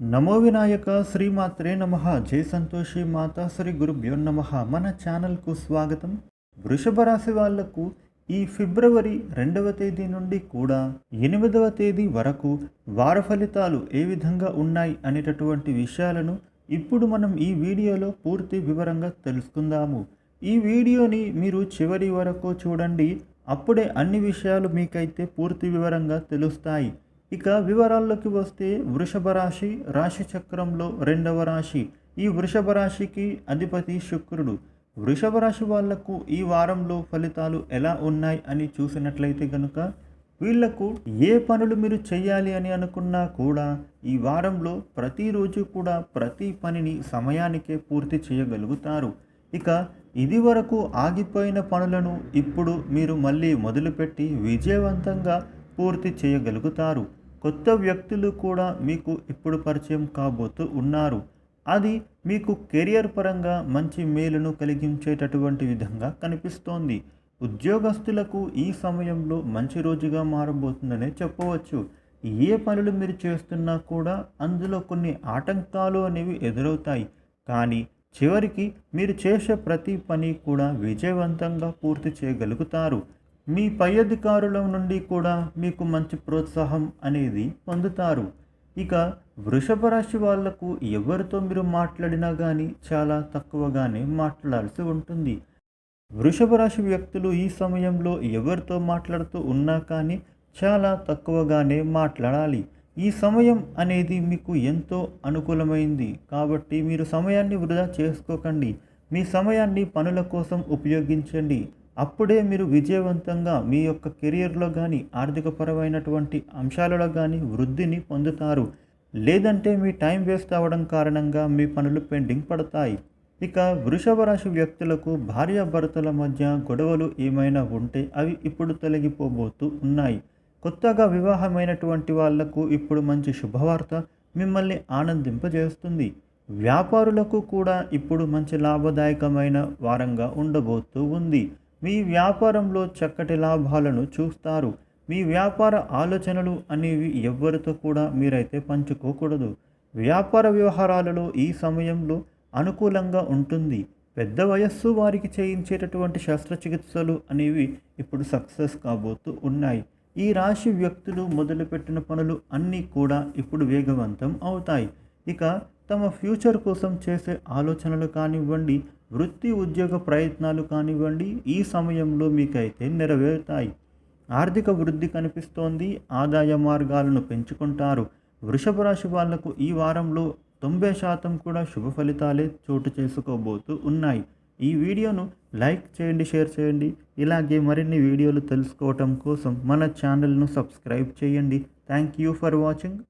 నమో వినాయక శ్రీమాత్రే నమ. జై సంతోషి మాతా శ్రీ గురుభ్యో నమ. మన ఛానల్కు స్వాగతం. వృషభ రాశి వాళ్ళకు ఈ ఫిబ్రవరి రెండవ తేదీ నుండి కూడా ఎనిమిదవ తేదీ వరకు వార ఫలితాలు ఏ విధంగా ఉన్నాయి అనేటటువంటి విషయాలను ఇప్పుడు మనం ఈ వీడియోలో పూర్తి వివరంగా తెలుసుకుందాము. ఈ వీడియోని మీరు చివరి వరకు చూడండి. అప్పుడే అన్ని విషయాలు మీకైతే పూర్తి వివరంగా తెలుస్తాయి. ఇక వివరాల్లోకి వస్తే వృషభ రాశి రాశి చక్రంలో రెండవ రాశి. ఈ వృషభ రాశికి అధిపతి శుక్రుడు. వృషభ రాశి వాళ్ళకు ఈ వారంలో ఫలితాలు ఎలా ఉన్నాయి అని చూసినట్లయితే కనుక వీళ్ళకు ఏ పనులు మీరు చేయాలి అని అనుకున్నా కూడా ఈ వారంలో ప్రతిరోజు కూడా ప్రతి పనిని సమయానికే పూర్తి చేయగలుగుతారు. ఇక ఇది వరకు ఆగిపోయిన పనులను ఇప్పుడు మీరు మళ్ళీ మొదలుపెట్టి విజయవంతంగా పూర్తి చేయగలుగుతారు. కొత్త వ్యక్తులు కూడా మీకు ఇప్పుడు పరిచయం కాబోతూ ఉన్నారు. అది మీకు కెరియర్ పరంగా మంచి మేలును కలిగించేటటువంటి విధంగా కనిపిస్తోంది. ఉద్యోగస్తులకు ఈ సమయంలో మంచి రోజుగా మారబోతుందనే చెప్పవచ్చు. ఏ పనులు మీరు చేస్తున్నా కూడా అందులో కొన్ని ఆటంకాలు అనేవి ఎదురవుతాయి. కానీ చివరికి మీరు చేసే ప్రతి పని కూడా విజయవంతంగా పూర్తి చేయగలుగుతారు. మీ పై అధికారుల నుండి కూడా మీకు మంచి ప్రోత్సాహం అనేది పొందుతారు. ఇక వృషభ రాశి వాళ్ళకు ఎవరితో మీరు మాట్లాడినా కానీ చాలా తక్కువగానే మాట్లాడాల్సి ఉంటుంది. వృషభ రాశి వ్యక్తులు ఈ సమయంలో ఎవరితో మాట్లాడుతూ ఉన్నా కానీ చాలా తక్కువగానే మాట్లాడాలి. ఈ సమయం అనేది మీకు ఎంతో అనుకూలమైంది కాబట్టి మీరు సమయాన్ని వృధా చేసుకోకండి. మీ సమయాన్ని పనుల కోసం ఉపయోగించండి. అప్పుడే మీరు విజయవంతంగా మీ యొక్క కెరియర్లో కానీ ఆర్థికపరమైనటువంటి అంశాలలో కానీ వృద్ధిని పొందుతారు. లేదంటే మీ టైం వేస్ట్ అవ్వడం కారణంగా మీ పనులు పెండింగ్ పడతాయి. ఇక వృషభ రాశి వ్యక్తులకు భార్యాభర్తల మధ్య గొడవలు ఏమైనా ఉంటే అవి ఇప్పుడు తొలగిపోబోతూ ఉన్నాయి. కొత్తగా వివాహమైనటువంటి వాళ్ళకు ఇప్పుడు మంచి శుభవార్త మిమ్మల్ని ఆనందింపజేస్తుంది. వ్యాపారులకు కూడా ఇప్పుడు మంచి లాభదాయకమైన వారంగా ఉండబోతూ ఉంది. మీ వ్యాపారంలో చక్కటి లాభాలను చూస్తారు. మీ వ్యాపార ఆలోచనలు అనేవి ఎవ్వరితో కూడా మీరైతే పంచుకోకూడదు. వ్యాపార వ్యవహారాలలో ఈ సమయంలో అనుకూలంగా ఉంటుంది. పెద్ద వయస్సు వారికి చేయించేటటువంటి శస్త్రచికిత్సలు అనేవి ఇప్పుడు సక్సెస్ కాబోతూ ఉన్నాయి. ఈ రాశి వ్యక్తులు మొదలుపెట్టిన పనులు అన్నీ కూడా ఇప్పుడు వేగవంతం అవుతాయి. ఇక తమ ఫ్యూచర్ కోసం చేసే ఆలోచనలు కానివ్వండి వృత్తి ఉద్యోగ ప్రయత్నాలు కానివ్వండి ఈ సమయంలో మీకైతే నెరవేరుతాయి. ఆర్థిక వృద్ధి కనిపిస్తోంది ఆదాయ మార్గాలను పెంచుకుంటారు. వృషభ రాశి వాళ్ళకు ఈ వారంలో తొంభై శాతం కూడా శుభ ఫలితాలే చోటు చేసుకోబోతూ ఉన్నాయి. ఈ వీడియోను లైక్ చేయండి షేర్ చేయండి. ఇలాగే మరిన్ని వీడియోలు తెలుసుకోవటం కోసం మన ఛానల్ను సబ్స్క్రైబ్ చేయండి. Thank you for watching.